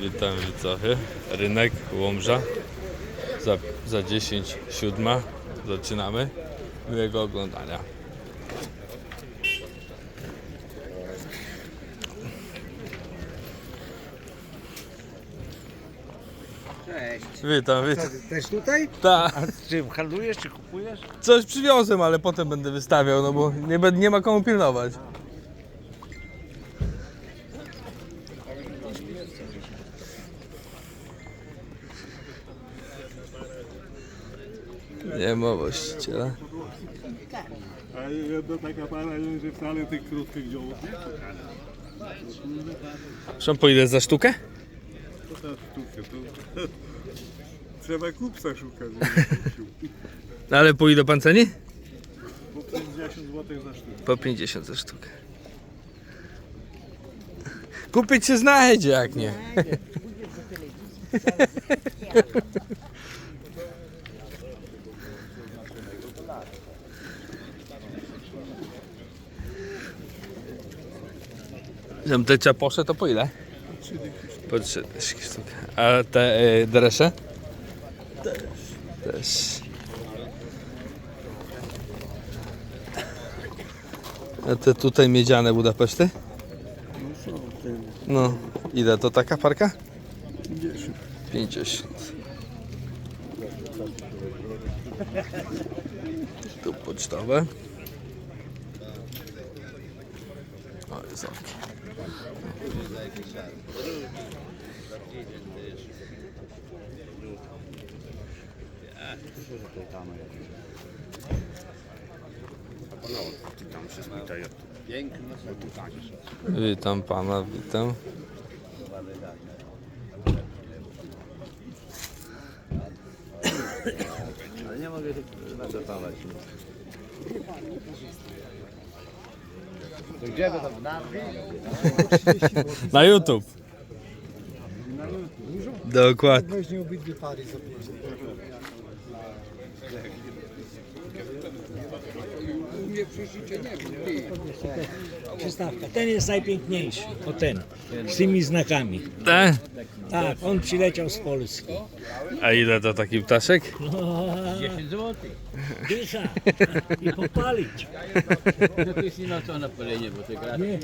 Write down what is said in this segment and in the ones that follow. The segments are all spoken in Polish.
Witam widzowie. Rynek Łomża. Za, za 10 siódma. Zaczynamy. Miłego oglądania. Cześć. Witam, witam. Ty też tutaj? Ta, A z czym handlujesz czy kupujesz? coś przywiozłem, ale potem będę wystawiał, no bo nie, nie ma komu pilnować. Nie ma właściciela. A jedna taka para, że wcale tych krótkich dziołów nie Proszę po ile za sztukę? To ta sztuka, to... Trzeba kupca szukać. No ale po ile pan ceni? Po 50 zł za sztukę. Po 50 za sztukę. Kupić się znajdzie, jak nie. Żem te czaposze to po ile? Po 3 dyszki. A te y, dresze? Też. Też. A te tutaj miedziane Budapeszty? No, ile to taka parka? 50. 50. Tu pocztowe. O, jest ok. Witam pana, witam. Ale nie mogę nagotować. Gdzie by tam na Na YouTube. Dokładnie. Weźmie obydwie pary za 500. Przystawka. Ten jest najpiękniejszy. O ten. Z tymi znakami. Te? Tak, on przyleciał z Polski. A ile to taki ptaszek? 10 zł. Dycha. I popalić. No to jest nie na co na palenie, bo te gra Nie.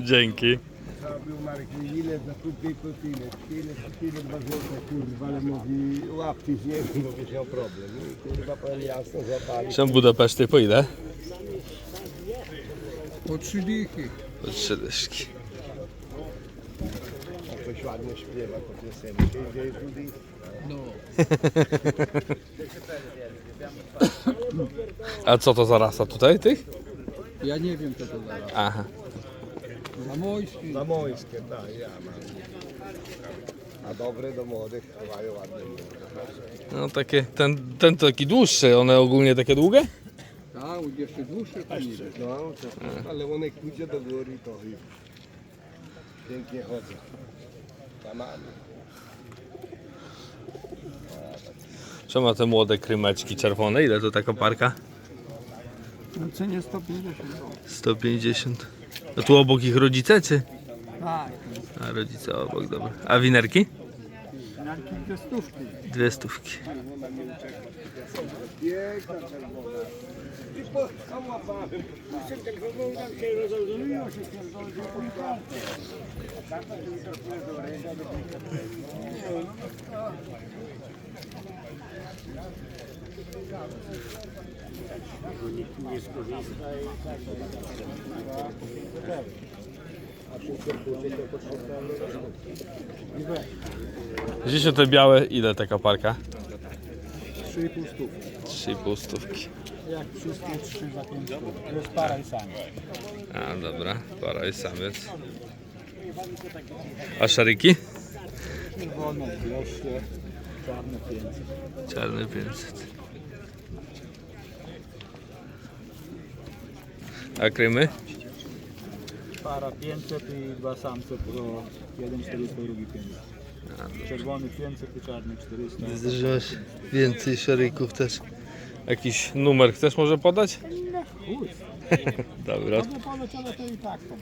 Dzięki. Zrobił Marek ile za kupię proteinę. Tyle, tyle, dwa złote, kurwa, ale mówi łapki z niego, bo byś miał problem. I kurwa, powiem jasno, złapali. Są Budapeszty po ile? Po trzy dychy. Po trzy dyszki. A ktoś ładnie śpiewa po piosenkę, gdzie jest drugi. A co to za rasa tutaj tych? Ja nie wiem co to zaraz. Aha. Zamojski. Zamojskie, tak, ja mam. A dobre do młodych, chowają ładnie młode. No takie, ten, ten to taki dłuższy, one ogólnie takie długie? A, jeszcze dłuższe to nie wiem. No, to, ale one pójdzie do góry, to i pięknie chodzą. Co ma te młode krymeczki czerwone? Ile to taka parka? Na cenie 150 zł. 150. A tu obok ich rodzice, czy? Tak, A rodzice obok, dobra. A winerki? Do stówki. Dwie stówki. Gdzieś te białe, ile taka parka? 3,5 stówki. 3,5 stówki. Jak wszystkie trzy za 5 To jest para i sami. A dobra, para i samiec. A szariki? Czerwone 200, czarne 500. Czarny 500. A krymy? Para 500 i dwa samce po jeden 400, drugi 500. Czerwony 500 i czarny 400. Widzę, że masz więcej szarików też. Jakiś numer chcesz może podać? Dobra. Mogę podać, ale to i tak. to.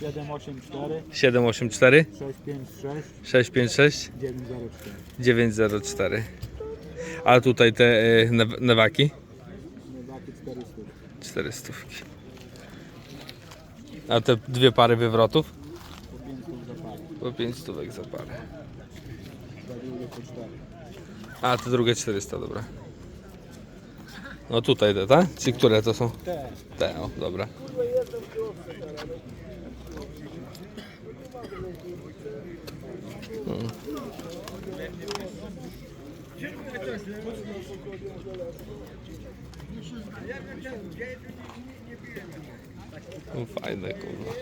784 784 656 656 904. 904. A tutaj te new- newaki? Nowaki 400. 400. A te dwie pary wywrotów? Po 500 za parę. Po 5 stówek za parę. Za drugie po 4. A te drugie 400, dobra. No tutaj te, tak? Czy które to są? Te. Te, o, dobra. Mm. No fajne kurwa.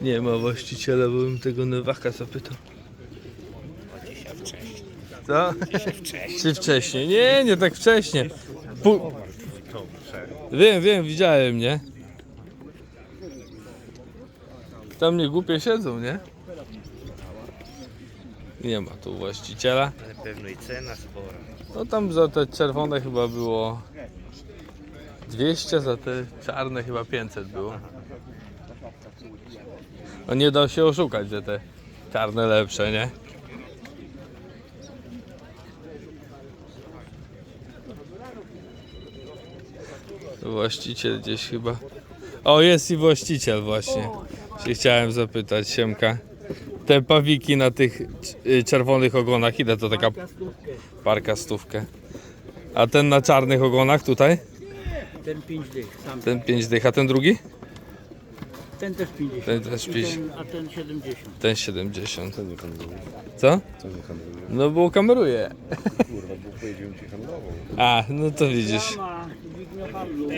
Nie ma właściciela, bo bym tego nowaka zapytał. Co? Czy wcześniej? Nie, nie tak wcześnie. Pu- wiem, wiem, widziałem, nie? Tam nie głupie siedzą, nie? Nie ma tu właściciela. Ale pewno i cena spora. No tam za te czerwone chyba było 200, za te czarne chyba 500 było. No nie da się oszukać, że te czarne lepsze, nie? Właściciel gdzieś chyba. O, jest i właściciel właśnie. Się chciałem zapytać, Siemka. Te pawiki na tych y, czerwonych ogonach, ile to taka parka stówkę? A ten na czarnych ogonach tutaj? Ten 5 dych, sam. Ten 5 dych, a ten drugi? Ten też 50. Ten też I 50. ten, a ten 70. Ten 70. Co? No bo kameruje. Kurwa, bo powiedziałem ci handlową. A, no to widzisz.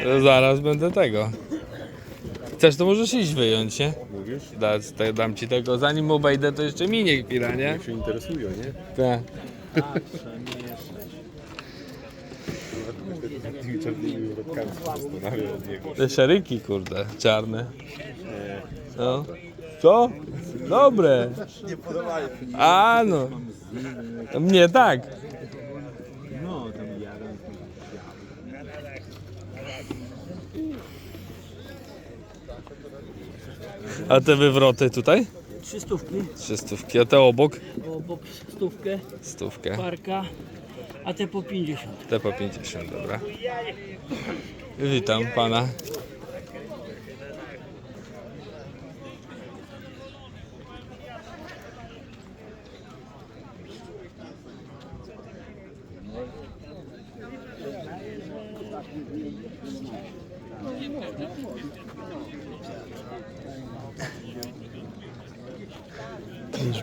To zaraz będę tego. Chcesz, to możesz iść wyjąć, nie? Mówisz? Da, te, dam ci tego. Zanim obejdę, to jeszcze minie chwila, nie? się interesują, nie? Tak. Tymi czarnymi wrotkami się zastanawiam od niego. Te szeryki, kurde, czarne. No. Co? Dobre. Nie podobają A no. Mnie tak. No, tam jadę. A te wywroty tutaj? Trzy stówki, Trzy stówki. A te obok? obok stówkę, Stówkę. parka, a te po 50. Te po 50, dobra. Witam pana.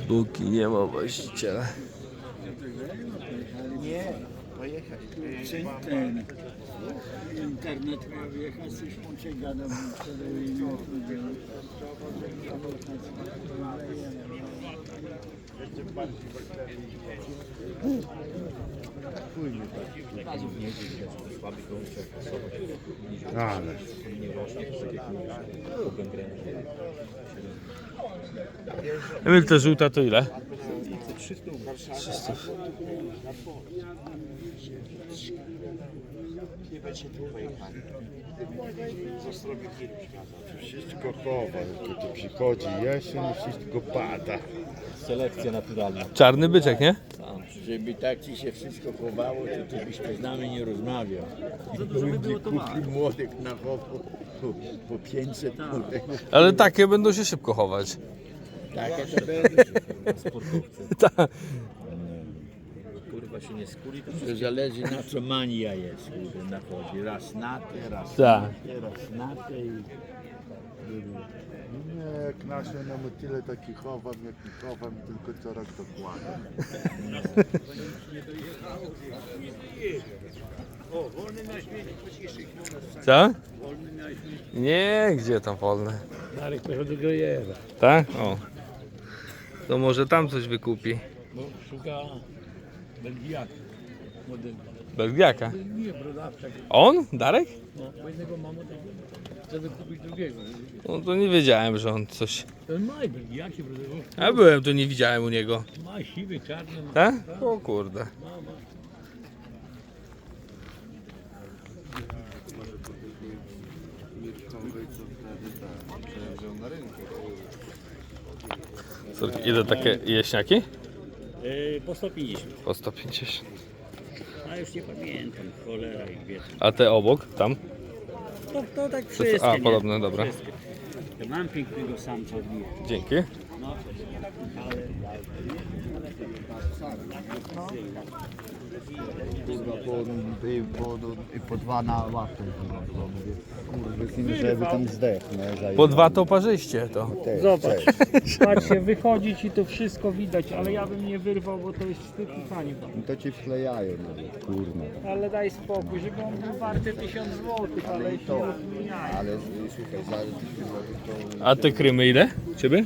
Buki nie ma właściciela. Ten internet miał coś łącznie gadam, Ale. Emil, ta żółta to ile? Wszystko chowa, jak to przychodzi jesień, wszystko pada. Selekcja naturalna. Czarny byczek, nie? Żeby tak ci się wszystko chowało, to ty byś z nami nie rozmawiał. Ludzie kupi młodych na chowu po, po 500 młodych. Ale takie będą się szybko chować. Takie to. Tak. Kurwa się nie skuli, to zależy na co mania jest, kurde, nachodzi. Raz na te, raz Tak. na te, raz na te i... Nie, jak nasze mamy tyle takich chowam, jak i chowam, tylko co rok dokładam. Co? Nie, gdzie tam wolne? Marek pojechał do Grojera. Tak? O. To może tam coś wykupi. Bo szuka Belgijaka. Młodego. Belgiaka. Nie, brodawczak. On? Darek? No, bo jednego mam, to chcę wykupić drugiego. No to nie wiedziałem, że on coś... Ten maj Belgiaki, broderu. Ja byłem, to nie widziałem u niego. Ma siwy, czarny. Ma. Tak? O kurde. Co, ile takie jaśniaki? Yy, po 150. Po 150. A już nie pamiętam, cholera ich wie. A te obok, tam? To, to tak wszystkie, a, nie? podobne, dobra. Wszystkie. Mam pięknego samca odbiję. Dzięki. No, Kurwa, po, po, po dwa na łapę. Kurwa, żeby tam zdechł, nie? Po dwa to parzyście to. Zobacz, patrzcie, wychodzi ci to wszystko widać, ale ja bym nie wyrwał, bo to jest wstyd i hańba. To ci wklejają nawet, kurwa. Ale daj spokój, żeby on był warty 1000 zł, ale jeśli to- rozmieniają. Ale słuchaj, za 1000 zł to A te krymy ile? Ciebie?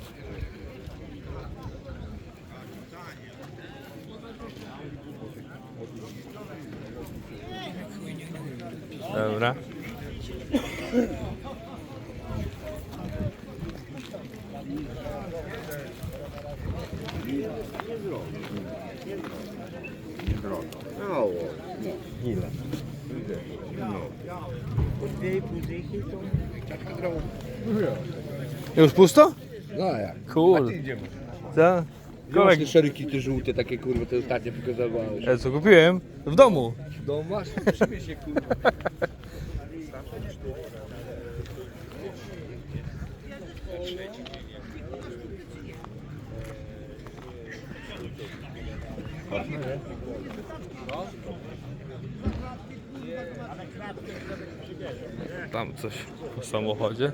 nie spali. Ja to samo Dzięki. zrobię. Dobra. Już pusto? No jak? Kurde. Co? Kolegi. Szeryki te żółte, takie kurwa, te ostatnie pokazywałeś. E, co kupiłem? W domu. No masz, przymie się kurwa. Tam coś po samochodzie.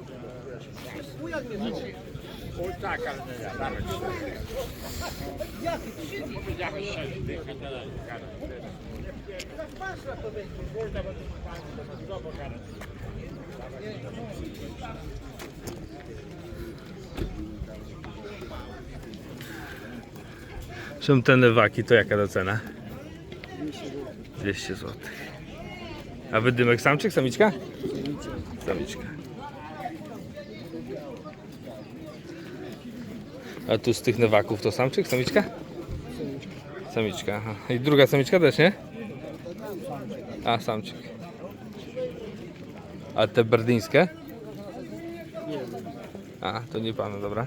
Czym te newaki to jaka to cena? 200 zł. A wydymek samczyk, samiczka? Samiczka. A tu z tych newaków to samczyk, samiczka? Samiczka. I druga samiczka też, nie? A, samczyk. A te berdyńskie? A, to nie pana, dobra.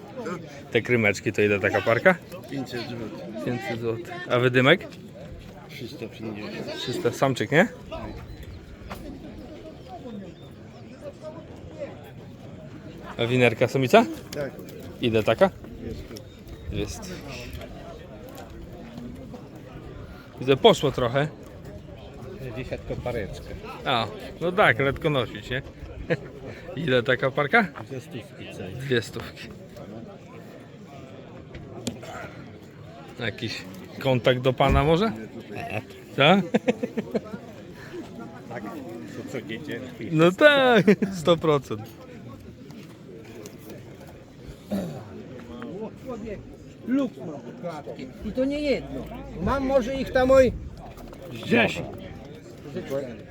Te krymeczki to ile taka parka? 500 zł. 500 zł. A wydymek? 350. 300. Samczyk, nie? A winerka samica? Tak. Ile taka? Jest. Widzę, poszło trochę. Dziesiątka pareczka. A, no tak, letko nosić, nie? Ile taka parka? ze stówki. Dwie stówki. Jakiś kontakt do pana może? Tak? To co dziecię? No tak, 100%. Luk mam I to nie jedno. Mam może ich tam oj... 10.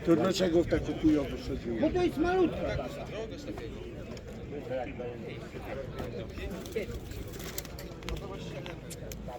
To dlaczego tak kupują wysadziło? Bo to jest malutka.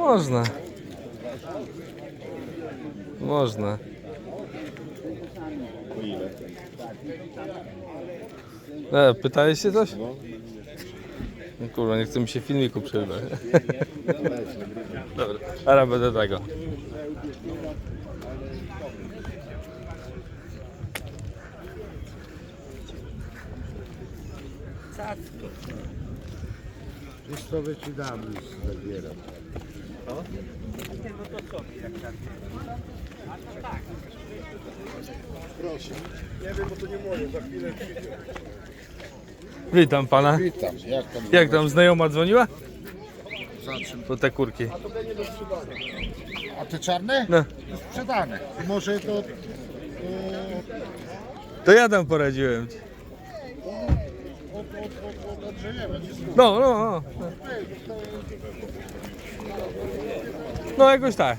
można. Można. E, pytałeś się coś? No kurwa, nie chce mi się filmiku przerywać. Dobra, ale będę tego. Listowy ci dam, zabieram. Proszę. Nie wiem, bo to nie moje, za chwilę Witam pana. Witam, jak tam? Jak tam znajoma dzwoniła? Za czym? Po te kurki. A te czarne? No. Sprzedane. Może to... to To ja tam poradziłem. od, od, od, od Andrzejewa, nie No, no, no. No jakoś tak.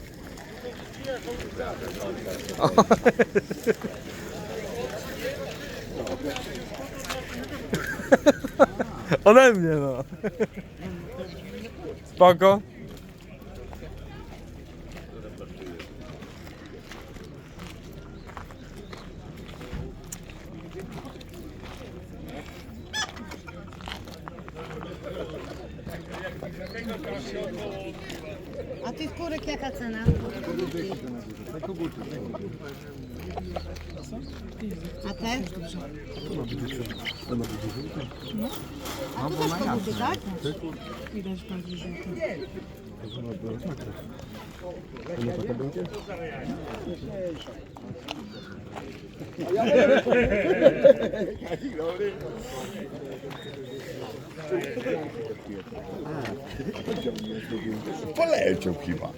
Ode mnie no. Spoko. A tych kurek jaka cena? A te? No. A tu też koguty, tak? Widać bardziej żółte. Poleciał chyba.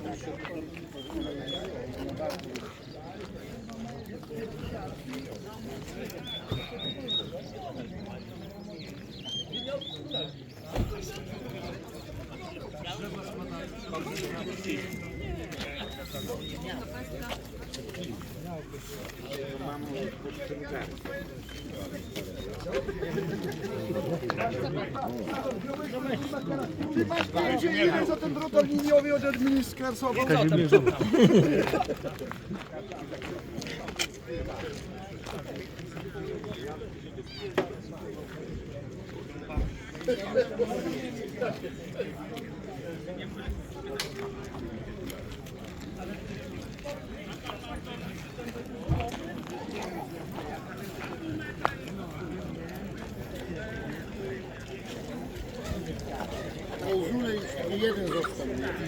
Liniowy od administracji. Żulej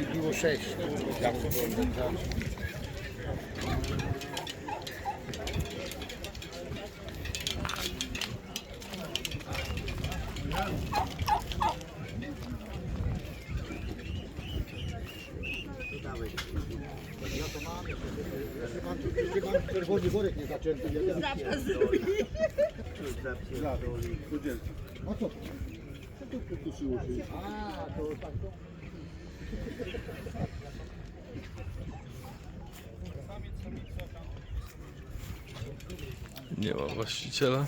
i było sześć. Czerwony worek nie zaczęty. A co to? Co tu przykuszyło się? A, to tak to... Nie ma właściciela.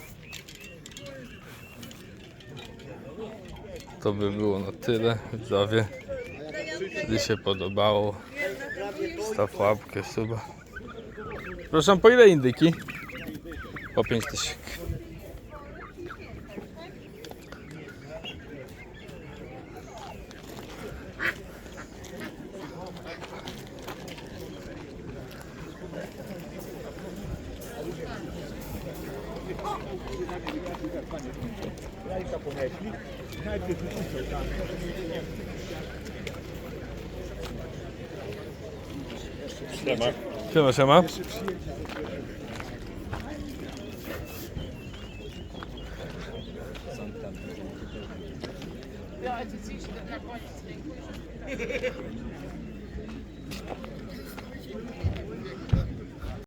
To by było na tyle, widzowie. Jeśli się podobało, staw łapkę, suba. Proszę, po ile indyki? Po 5 tysięcy. Siema. Siema, siema.